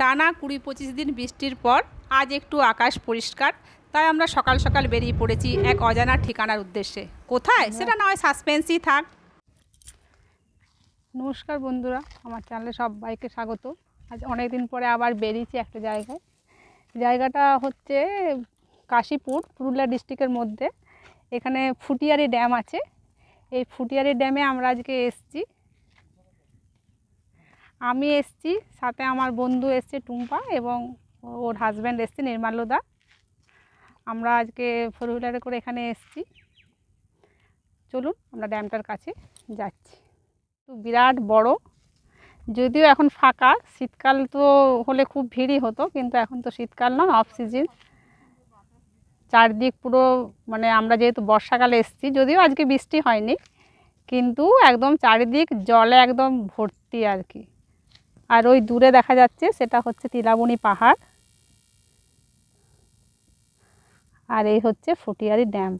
টানা কুড়ি পঁচিশ দিন বৃষ্টির পর আজ একটু আকাশ পরিষ্কার তাই আমরা সকাল সকাল বেরিয়ে পড়েছি এক অজানা ঠিকানার উদ্দেশ্যে। কোথায়? সেটা নয় সাসপেন্সই থাক। নমস্কার বন্ধুরা আমার চ্যানেলে সবাইকে স্বাগত। আজ অনেক দিন পরে আবার বেরিয়েছি একটা জায়গায়। জায়গাটা হচ্ছে কাশীপুর পুরুলিয়া ডিস্ট্রিক্টের মধ্যে। এখানে ফুটিয়ারি ড্যাম আছে। এই ফুটিয়ারি ড্যামে আমরা আজকে এসছি। আমি এসছি, সাথে আমার বন্ধু এসছে টুম্পা এবং ওর হাজব্যান্ড এসছে নির্মাল্যদা। আমরা আজকে ফোর হুইলারে করে এখানে এসছি। চলুন, আমরা ড্যামটার কাছে যাচ্ছি। তো বিরাট বড়, যদিও এখন ফাঁকা, শীতকাল তো হলে খুব ভিড়ই হতো, কিন্তু এখন তো শীতকাল না অফ সিজন চারদিক পুরো মানে আমরা যেহেতু বর্ষাকালে এসেছি, যদিও আজকে বৃষ্টি হয়নি, কিন্তু একদম চারিদিক জলে একদম ভর্তি আর কি। আর ওই দূরে দেখা যাচ্ছে সেটা হচ্ছে তিলাবনি পাহাড়। আর এই হচ্ছে ফুটিয়ারি ড্যাম।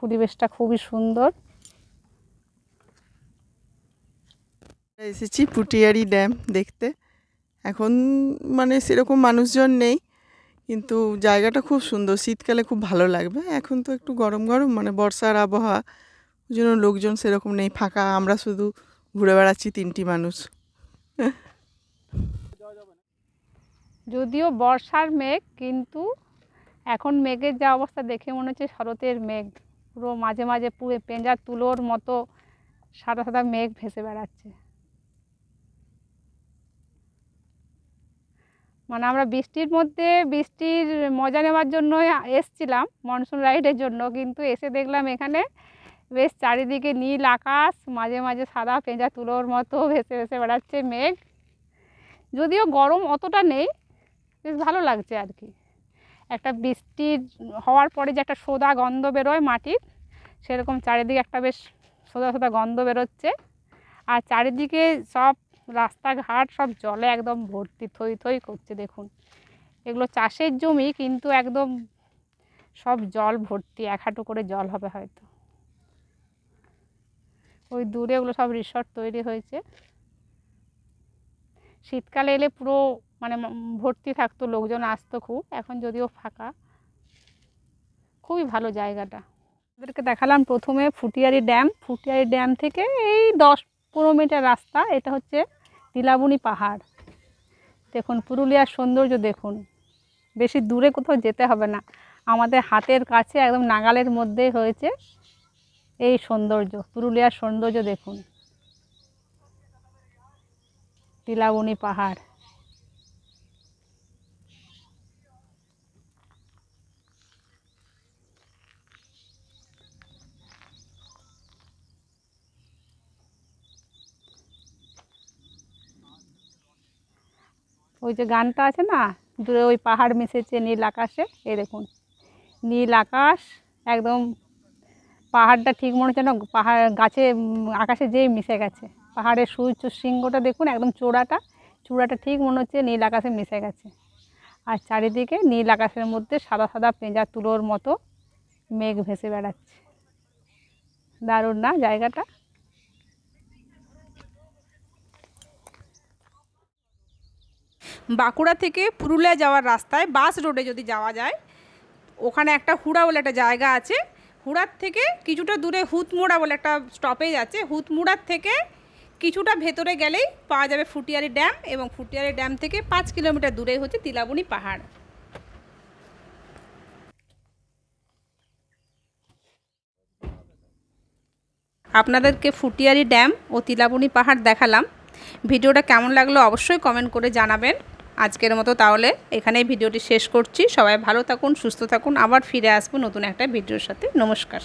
পরিবেশটা খুবই সুন্দর। এসেছি পুটিয়ারি ড্যাম দেখতে। এখন মানে সেরকম মানুষজন নেই, কিন্তু জায়গাটা খুব সুন্দর। শীতকালে খুব ভালো লাগবে। এখন তো একটু গরম গরম মানে বর্ষার আবহাওয়া। জন্য লোকজন সেরকম নেই, ফাঁকা, আমরা শুধু ঘুরে বেড়াচ্ছি তিনটি মানুষ। যদিও বর্ষার মেঘ, কিন্তু এখন মেঘের যা অবস্থা দেখে মনে হচ্ছে শরতের মেঘ। পুরো মাঝে মাঝে পুরো পেঁজা তুলোর মতো সাদা সাদা মেঘ ভেসে বেড়াচ্ছে। মানে আমরা বৃষ্টির মধ্যে বৃষ্টির মজা নেওয়ার জন্য এসছিলাম, মনসুন রাইডের জন্য, কিন্তু এসে দেখলাম এখানে বেশ চারিদিকে নীল আকাশ, মাঝে মাঝে সাদা পেঁজা তুলোর মতো ভেসে ভেসে বেড়াচ্ছে মেঘ। যদিও গরম অতটা নেই, বেশ ভালো লাগছে আর কি। একটা বৃষ্টির হওয়ার পরে যে একটা সোদা গন্ধ বেরোয় মাটির, সেরকম চারিদিকে একটা বেশ সোদা সোদা গন্ধ বেরোচ্ছে। আর চারিদিকে সব রাস্তাঘাট সব জলে একদম ভর্তি, থই থই করছে, দেখুন। এগুলো চাষের জমি, কিন্তু একদম সব জল ভর্তি, এক হাঁটু করে জল হবে হয়তো। ওই দূরে ওগুলো সব রিসর্ট তৈরি হয়েছে। শীতকালে এলে পুরো মানে ভর্তি থাকতো, লোকজন আসতো খুব। এখন যদিও ফাঁকা। খুবই ভালো জায়গাটা। ওদেরকে দেখালাম প্রথমে ফুটিয়ারি ড্যাম। ফুটিয়ারি ড্যাম থেকে এই দশ পনেরো মিটার রাস্তা। এটা হচ্ছে তিলাবনি পাহাড়। দেখুন, পুরুলিয়ার সৌন্দর্য দেখুন। বেশি দূরে কোথাও যেতে হবে না। আমাদের হাতের কাছে একদম নাগালের মধ্যে হয়েছে। এই সৌন্দর্য, পুরুলিয়ার সৌন্দর্য দেখুন। তিলাবনি পাহাড়। ওই যে গানটা আছে না, দূরে ওই পাহাড় মিশেছে নীল আকাশে, এই দেখুন। নীল আকাশ, একদম পাহাড়টা ঠিক মনে হচ্ছে না পাহাড়, গাছে আকাশে যেই মিশে গেছে। পাহাড়ের সূর্য শৃঙ্গটা দেখুন, একদম চূড়াটা। চূড়াটা ঠিক মনে হচ্ছে নীল আকাশে মিশে গেছে। আর চারিদিকে নীল আকাশের মধ্যে সাদা সাদা পেঁজা তুলোর মতো মেঘ ভেসে বেড়াচ্ছে। দারুণ না জায়গাটা? বাঁকুড়া থেকে পুরুলিয়া যাওয়ার রাস্তায় বাস রোডে যদি যাওয়া যায়, ওখানে একটা হুড়া বলে একটা জায়গা আছে হুড়ার থেকে কিছুটা দূরে হুতমোড়া বলে একটা স্টপেজ আছে, হুতমোড়ার থেকে কিছুটা ভেতরে গেলেই পাওয়া যাবে ফুটিয়ারি ড্যাম এবং ফুটিয়ারি ড্যাম থেকে পাঁচ কিলোমিটার দূরেই হচ্ছে তিলাবনি পাহাড়। আপনাদেরকে ফুটিয়ারি ড্যাম ও তিলাবনি পাহাড় দেখালাম। ভিডিওটা কেমন লাগল অবশ্যই কমেন্ট করে জানাবেন। আজকের মতো তাহলে এখানেই ভিডিওটি শেষ করছি। সবাই ভালো থাকুন, সুস্থ থাকুন। আবার ফিরে আসব নতুন একটা ভিডিওর সাথে। নমস্কার।